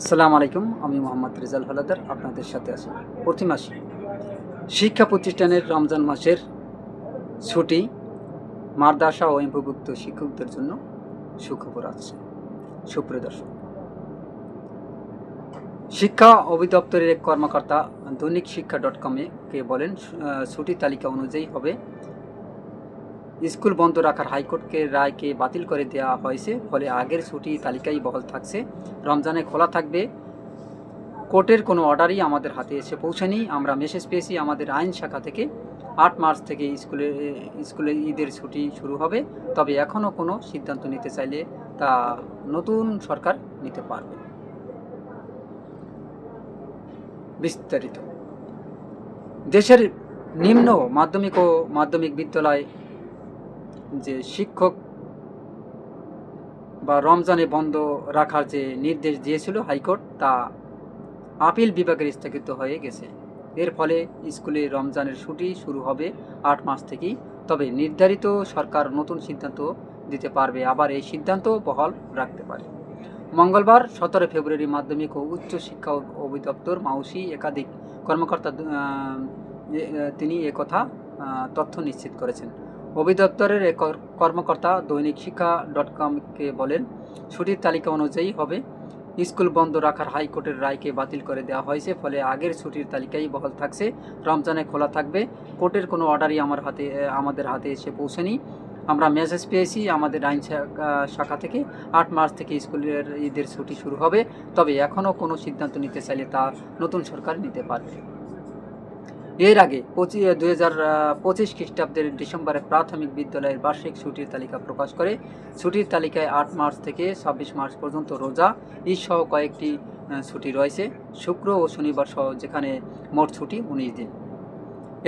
আসসালামু আলাইকুম, আমি মোহাম্মদ রেজাল হালাদার, আপনাদের সাথে আছি। প্রতি মাসে শিক্ষা প্রতিষ্ঠানের রমজান মাসের ছুটি, মাদ্রাসা ও এমপিভুক্ত শিক্ষকদের জন্য সুখবর আছে। সুপ্রিয় দর্শক, শিক্ষা অধিদপ্তরের এক কর্মকর্তা দৈনিক শিক্ষা ডট কমে কে বলেন ছুটি তালিকা অনুযায়ী হবে স্কুল বন্ধ রাখার হাইকোর্টকে রায়কে বাতিল করে দেওয়া হয়েছে, ফলে আগের ছুটি তালিকাই বহাল থাকছে। রমজানে খোলা থাকবে। কোর্টের কোনো অর্ডারই আমাদের হাতে এসে পৌঁছায়নি আমরা মেসেজ পেয়েছি আমাদের আইন শাখা থেকে। আট মার্চ থেকে স্কুলে স্কুলে ঈদের ছুটি শুরু হবে। তবে এখনও কোনো সিদ্ধান্ত নিতে চাইলে তা নতুন সরকার নিতে পারবে। বিস্তারিত। দেশের নিম্ন মাধ্যমিক ও মাধ্যমিক বিদ্যালয় যে শিক্ষক বা রমজানে বন্ধ রাখার যে নির্দেশ দিয়েছিল হাইকোর্ট, তা আপিল বিভাগের স্থগিত হয়ে গেছে। এর ফলে স্কুলে রমজানের ছুটি শুরু হবে আট মাস থেকেই। তবে নির্ধারিত সরকার নতুন সিদ্ধান্ত দিতে পারবে, আবার এই সিদ্ধান্ত বহাল রাখতে পারে। মঙ্গলবার সতেরো ফেব্রুয়ারি মাধ্যমিক ও উচ্চ শিক্ষা অধিদপ্তর মাউসি একাধিক কর্মকর্তা তিনি একথা তথ্য নিশ্চিত করেছেন। অধিদপ্তরের এক কর্মকর্তা দৈনিক শিক্ষা ডট কমকে বলেন, ছুটির তালিকা অনুযায়ী হবে। স্কুল বন্ধ রাখার হাইকোর্টের রায়কে বাতিল করে দেওয়া হয়েছে, ফলে আগের ছুটির তালিকাই বহাল থাকছে। রমজানে খোলা থাকবে। কোর্টের কোনো অর্ডারই আমার হাতে আমাদের হাতে এসে পৌঁছেনি। আমরা মেসেজ পেয়েছি আমাদের আইন শাখা থেকে, আট মার্চ থেকে স্কুলের ঈদের ছুটি শুরু হবে। তবে এখনও কোনো সিদ্ধান্ত নিতে চাইলে তা নতুন সরকার নিতে পারবে। এর আগে পঁচিশ দুই হাজার পঁচিশ খ্রিস্টাব্দের ডিসেম্বরে প্রাথমিক বিদ্যালয়ের বার্ষিক ছুটির তালিকা প্রকাশ করে। ছুটির তালিকায় আট মার্চ থেকে ছাব্বিশ মার্চ পর্যন্ত রোজা ঈদ সহ কয়েকটি ছুটি রয়েছে। শুক্র ও শনিবার সহ যেখানে মোট ছুটি উনিশ দিন।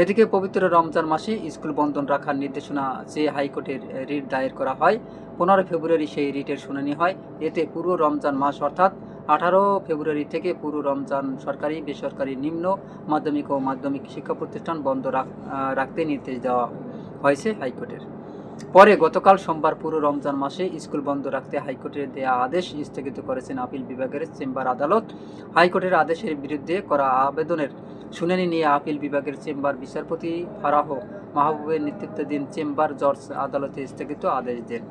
এদিকে পবিত্র রমজান মাসে স্কুল বন্ধন রাখার নির্দেশনা যে হাইকোর্টের রিট দায়ের করা হয় পনেরো ফেব্রুয়ারি সেই রিটের শুনানি হয়। এতে পুরো রমজান মাস অর্থাৎ আঠারো ফেব্রুয়ারি থেকে পুরো রমজান সরকারি, বেসরকারি নিম্ন মাধ্যমিক ও মাধ্যমিক শিক্ষা প্রতিষ্ঠান বন্ধ রাখতে নির্দেশ দেওয়া হয়েছে হাইকোর্টের। পরে গতকাল সোমবার পুরো রমজান মাসে স্কুল বন্ধ রাখতে হাইকোর্টের দেয়া আদেশ স্থগিত করেছেন আপিল বিভাগের চেম্বার আদালত। হাইকোর্টের আদেশের বিরুদ্ধে করা আবেদনের শুনানি নিয়ে আপিল বিভাগের চেম্বার বিচারপতি ফারাহ মাহবুবের নেতৃত্বাধীন চেম্বার জর্জ আদালতে স্থগিত আদেশ দেন।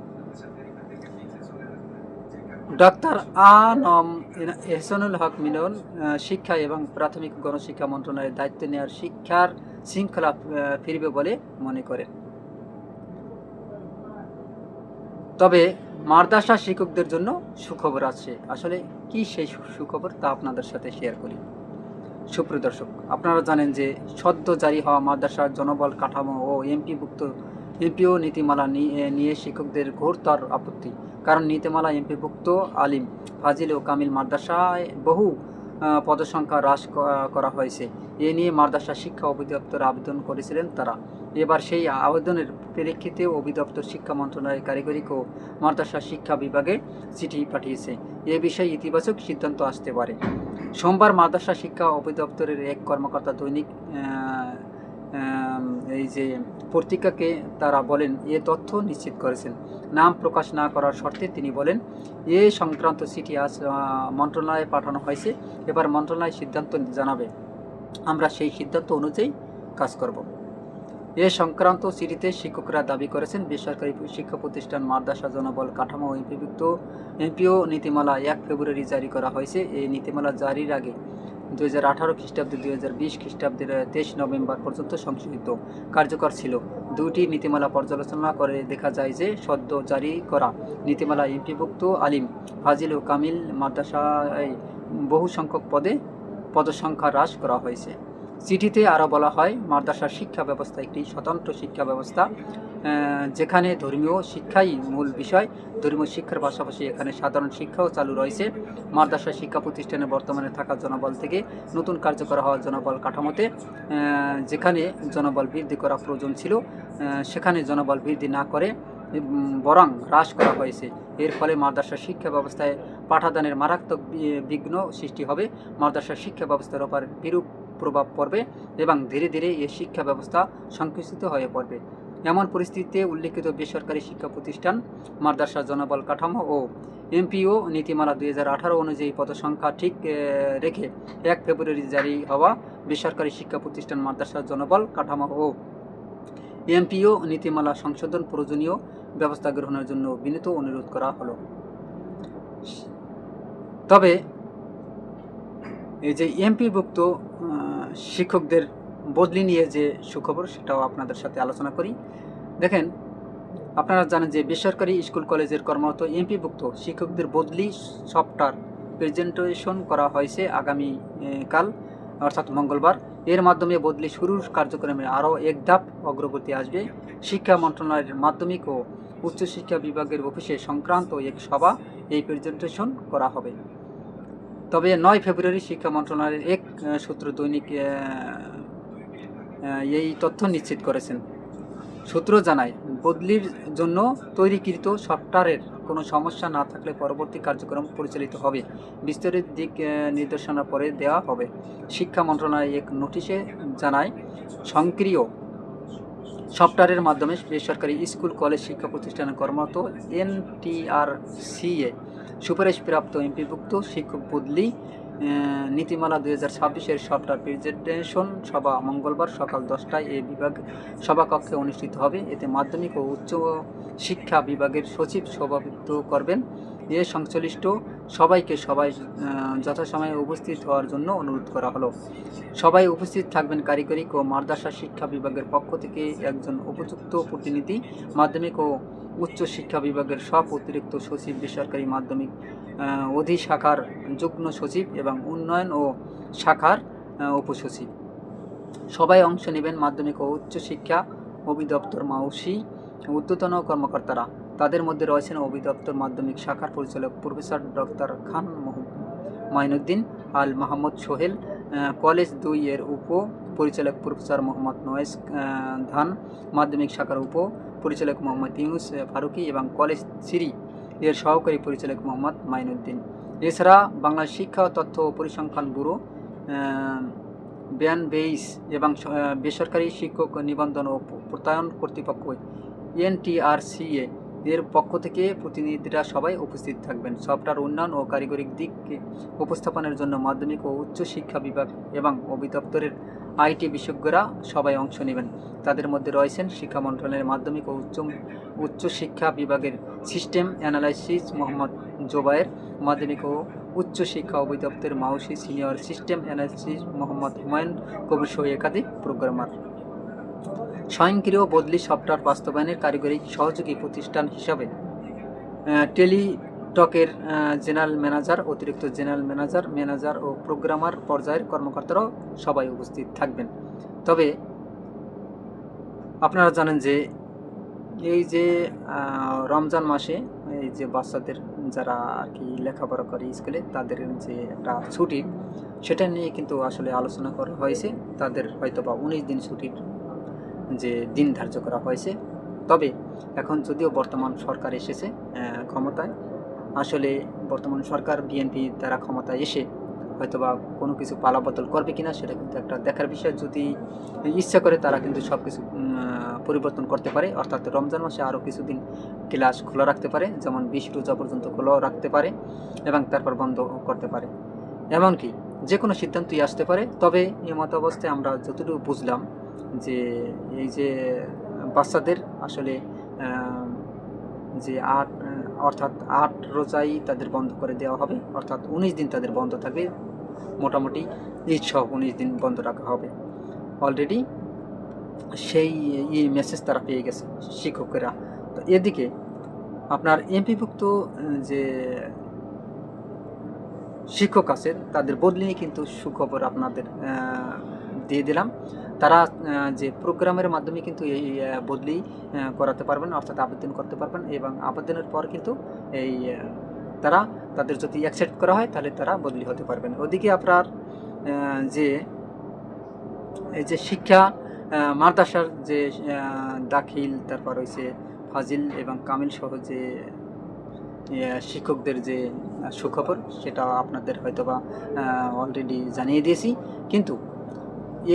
ডক্টর আ নম এহসানুল হক মিলন শিক্ষা এবং প্রাথমিক গণশিক্ষা মন্ত্রণালয়ের দায়িত্ব নেওয়ার শিক্ষার শৃঙ্খলা ফিরবে বলে মনে করেন তবে মাদ্রাসা শিক্ষকদের জন্য সুখবর আছে। আসলে কি সেই সুখবর তা আপনাদের সাথে শেয়ার করি। সুপ্রিয় দর্শক, আপনারা জানেন যে সদ্য জারি হওয়া মাদ্রাসার জনবল কাঠামো ও এমপিভুক্ত এমপিও নীতিমালা নিয়ে শিক্ষকদের ঘোরতর আপত্তি। কারণ নীতিমালা এমপিভুক্ত আলিম, ফাজিল ও কামিল মাদ্রাসায় বহু পদসংখ্যা হ্রাস করা হয়েছে। এ নিয়ে মাদ্রাসা শিক্ষা অধিদপ্তর আবেদন করেছিলেন তারা। এবার সেই আবেদনের প্রেক্ষিতে অধিদপ্তর শিক্ষা মন্ত্রণালয়ের কারিগরি ও মাদ্রাসা শিক্ষা বিভাগে চিঠি পাঠিয়েছে। এ বিষয়ে ইতিবাচক সিদ্ধান্ত আসতে পারে। সোমবার মাদ্রাসা শিক্ষা অধিদপ্তরের এক কর্মকর্তা দৈনিক এই যে পত্রিকাকে তারা বলেন, এ তথ্য নিশ্চিত করেছেন। নাম প্রকাশ না করার শর্তে তিনি বলেন, এ সংক্রান্ত চিঠি আজ মন্ত্রণালয়ে পাঠানো হয়েছে। এবার মন্ত্রণালয় সিদ্ধান্ত জানাবে। আমরা সেই সিদ্ধান্ত অনুযায়ী কাজ করব। এ সংক্রান্ত চিঠিতে শিক্ষকরা দাবি করেছেন, বেসরকারি শিক্ষা প্রতিষ্ঠান মাদ্রাসা জনবল কাঠামো এমপিভুক্ত এমপিও নীতিমালা এক ফেব্রুয়ারি জারি করা হয়েছে। এই নীতিমালা জারির আগে দুই হাজার আঠারো খ্রিস্টাব্দে, দুই হাজার বিশ খ্রিস্টাব্দের তেইশ নভেম্বর পর্যন্ত সংশোধিত কার্যকর ছিল। দুটি নীতিমালা পর্যালোচনা করে দেখা যায় যে, সদ্য জারি করা নীতিমালা এমপিভুক্ত আলিম ফাজিল ও কামিল মাদ্রাসায় বহু সংখ্যক পদে পদসংখ্যা হ্রাস করা হয়েছে। চিঠিতে আরও বলা হয় মাদ্রাসা শিক্ষা ব্যবস্থা একটি স্বতন্ত্র শিক্ষা ব্যবস্থা যেখানে ধর্মীয় শিক্ষাই মূল বিষয়। ধর্মীয় শিক্ষার পাশাপাশি এখানে সাধারণ শিক্ষাও চালু রয়েছে। মাদ্রাসা শিক্ষা প্রতিষ্ঠানে বর্তমানে থাকা জনবল থেকে নতুন কার্যকর হওয়া জনবল কাঠামোতে যেখানে জনবল বৃদ্ধি করা প্রয়োজন ছিল সেখানে জনবল বৃদ্ধি না করে বরং হ্রাস করা হয়েছে। এর ফলে মাদ্রাসা শিক্ষা ব্যবস্থায় পাঠাদানের মারাত্মক বিঘ্ন সৃষ্টি হবে। মাদ্রাসা শিক্ষা ব্যবস্থার ওপর বিরূপ প্রভাব পড়বে এবং ধীরে ধীরে এই শিক্ষা ব্যবস্থা সংকুচিত হয়ে পড়বে। এমন পরিস্থিতিতে উল্লেখিত বেসরকারি শিক্ষা প্রতিষ্ঠান, মাদ্রাসা জনবল কাঠামো ও এমপিও নীতিমালা দুই হাজার আঠারো অনুযায়ী পদসংখ্যা ঠিক রেখে এক ফেব্রুয়ারি জারি হওয়া বেসরকারি শিক্ষা প্রতিষ্ঠান, মাদ্রাসা জনবল কাঠামো ও এমপিও নীতিমালা সংশোধন প্রয়োজনীয় ব্যবস্থা গ্রহণের জন্য বিনীত অনুরোধ করা হলো। তবে এই যে এমপিভুক্ত শিক্ষকদের বদলি নিয়ে যে সুখবর, সেটাও আপনাদের সাথে আলোচনা করি। দেখেন, আপনারা জানেন যে বেসরকারি স্কুল, কলেজের কর্মরত এমপিভুক্ত শিক্ষকদের বদলি সফটওয়্যার প্রেজেন্টেশন করা হয়েছে আগামী কাল, অর্থাৎ মঙ্গলবার। এর মাধ্যমে বদলি শুরুর কার্যক্রমে আরও এক ধাপ অগ্রগতি আসবে। শিক্ষা মন্ত্রণালয়ের মাধ্যমিক ও উচ্চশিক্ষা বিভাগের অফিসে সংক্রান্ত এক সভা এই প্রেজেন্টেশন করা হবে। তবে নয় ফেব্রুয়ারি শিক্ষা মন্ত্রণালয়ের এক সূত্র দৈনিক এই তথ্য নিশ্চিত করেছেন। সূত্র জানায়, বদলির জন্য তৈরিকৃত সফটওয়্যারের কোনো সমস্যা না থাকলে পরবর্তী কার্যক্রম পরিচালিত হবে। বিস্তারিত দিক নির্দেশনা পরে দেওয়া হবে। শিক্ষা মন্ত্রণালয় এক নোটিশে জানায় সক্রিয় সফটওয়্যারের মাধ্যমে বেসরকারি স্কুল, কলেজ, শিক্ষা প্রতিষ্ঠানে কর্মরত এনটিআরসিএ সুপারিশপ্রাপ্ত এমপিভুক্ত শিক্ষক বদলি নীতিমালা দুই হাজার ছাব্বিশের সফটওয়্যার প্রেজেন্টেশন সভা মঙ্গলবার সকাল দশটায় এই বিভাগ সভাকক্ষে অনুষ্ঠিত হবে। এতে মাধ্যমিক ও উচ্চ শিক্ষা বিভাগের সচিব সভাপতিত্ব করবেন। এ সংশ্লিষ্ট সবাইকে সবাই যথাসময়ে উপস্থিত হওয়ার জন্য অনুরোধ করা হলো। সবাই উপস্থিত থাকবেন কারিগরি ও মাদ্রাসা শিক্ষা বিভাগের পক্ষ থেকে একজন উপযুক্ত প্রতিনিধি, মাধ্যমিক ও উচ্চ শিক্ষা বিভাগের সব অতিরিক্ত সচিব, বেসরকারি মাধ্যমিক অধিশাখার যুগ্ম সচিব এবং উন্নয়ন ও শাখার উপসচিব। সবাই অংশ নেবেন মাধ্যমিক ও উচ্চ শিক্ষা অধিদপ্তর মাউসি ঊর্ধ্বতন কর্মকর্তারা। তাদের মধ্যে রয়েছেন অধিদপ্তর মাধ্যমিক শাখার পরিচালক professor doctor Khan Mainuddin Al Mahmud Sohel college দুই এর উপ পরিচালক প্রফেসর মোহাম্মদ নয়েস ধান মাধ্যমিক শাখার উপ পরিচালক মোহাম্মদ ইউনুস ফারুকি এবং কলেজ সিরি এর সহকারী পরিচালক মোহাম্মদ মাইনুদ্দিন। এছাড়া বাংলা শিক্ষা তথ্য পরিসংখ্যান ব্যুরো ব্যান বেইস এবং বেসরকারি শিক্ষক নিবন্ধন ও প্রত্যয়ন কর্তৃপক্ষ, এনটিআরসিএ এর পক্ষ থেকে প্রতিনিধিরা সবাই উপস্থিত থাকবেন। সফটওয়্যার উন্নয়ন ও কারিগরিক দিককে উপস্থাপনের জন্য মাধ্যমিক ও উচ্চ শিক্ষা বিভাগ এবং অধিদপ্তরের আইটি বিশেষজ্ঞরা সবাই অংশ নেবেন। তাদের মধ্যে রয়েছেন শিক্ষা মন্ত্রণালয়ের মাধ্যমিক ও উচ্চ উচ্চ শিক্ষা বিভাগের সিস্টেম অ্যানালাইসিস মোহাম্মদ জোবায়ের, মাধ্যমিক ও উচ্চ শিক্ষা অধিদপ্তরের মাউসি senior system analysis Mohammad Humayun Kabir সহ একাধিক প্রোগ্রামার। স্বয়ংক্রিয় বদলি সফটওয়্যার বাস্তবায়নের কারিগরি সহযোগী প্রতিষ্ঠান হিসাবে টেলিটকের জেনারেল ম্যানেজার, অতিরিক্ত জেনারেল ম্যানেজার ম্যানেজার ও প্রোগ্রামার পর্যায়ের কর্মকর্তারাও সবাই উপস্থিত থাকবেন। তবে আপনারা জানেন যে এই যে রমজান মাসে এই যে বাচ্চাদের যারা আর কি লেখাপড়া করে স্কুলে, তাদের যে একটা ছুটি, সেটা নিয়ে কিন্তু আসলে আলোচনা করা হয়েছে। তাদের হয়তো বা উনিশ দিন ছুটির যে দিন ধার্য করা হয়েছে। তবে এখন যদিও বর্তমান সরকার এসেছে ক্ষমতায়, আসলে বর্তমান সরকার বিএনপি তারা ক্ষমতায় এসে হয়তোবা কোনো কিছু পালাবদল করবে কিনা সেটা কিন্তু একটা দেখার বিষয়। যদি ইচ্ছা করে তারা কিন্তু সব কিছু পরিবর্তন করতে পারে, অর্থাৎ রমজান মাসে আরও কিছুদিন ক্লাস খোলা রাখতে পারে, যেমন বিশ রোজা পর্যন্ত খোলাও রাখতে পারে এবং তারপর বন্ধ করতে পারে। এমনকি যে কোনো সিদ্ধান্তই আসতে পারে, তবে মত অবস্থায় আমরা যতটুকু বুঝলাম যে এই যে বাচ্চাদের আসলে যে আট অর্থাৎ আট রোজাই তাদের বন্ধ করে দেওয়া হবে, অর্থাৎ উনিশ দিন তাদের বন্ধ থাকবে, মোটামুটি ঈদ সহ উনিশ দিন বন্ধ রাখা হবে। অলরেডি সেই ই মেসেজ তারা পেয়ে গেছে শিক্ষকেরা। তো এদিকে আপনার এমপিভুক্ত যে শিক্ষক আছেন তাদের বদলি নিয়ে কিন্তু সুখবর আপনাদের দিয়ে দিলাম। তারা যে প্রোগ্রামের মাধ্যমে কিন্তু এই বদলি করাতে পারবেন, অর্থাৎ আবেদন করতে পারবেন এবং আবেদনের পর কিন্তু এই তারা তাদের যদি অ্যাকসেপ্ট করা হয়, তাহলে তারা বদলি হতে পারবেন। ওদিকে আপনার যে, এই যে শিক্ষা মাদ্রাসার যে দাখিল, তারপর হয়েছে ফাজিল এবং কামিল সহ যে শিক্ষকদের যে, সুখবর সেটা আপনাদের হয়তোবা অলরেডি জানিয়ে দিয়েছি। কিন্তু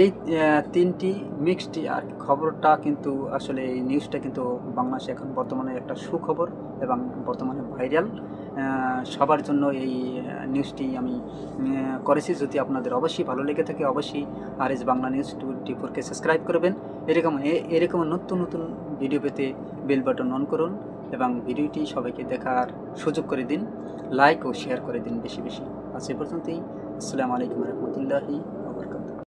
এই তিনটি মিক্সড আর খবরটা কিন্তু আসলে এই নিউজটা কিন্তু বাংলাদেশে এখন বর্তমানে একটা সুখবর এবং বর্তমানে ভাইরাল সবার জন্য এই নিউজটি আমি করেছি। যদি আপনাদের অবশ্যই ভালো লেগে থাকে, অবশ্যই R S Bangla news twenty ফোরকে সাবস্ক্রাইব করবেন। এরকম এরকম নতুন নতুন ভিডিও পেতে বেল বাটন অন করুন এবং ভিডিওটি সবাইকে দেখার সুযোগ করে দিন। লাইক ও শেয়ার করে দিন বেশি বেশি। আজ এ পর্যন্তই। আসসালামু আলাইকুম রহমতুল্লাহি।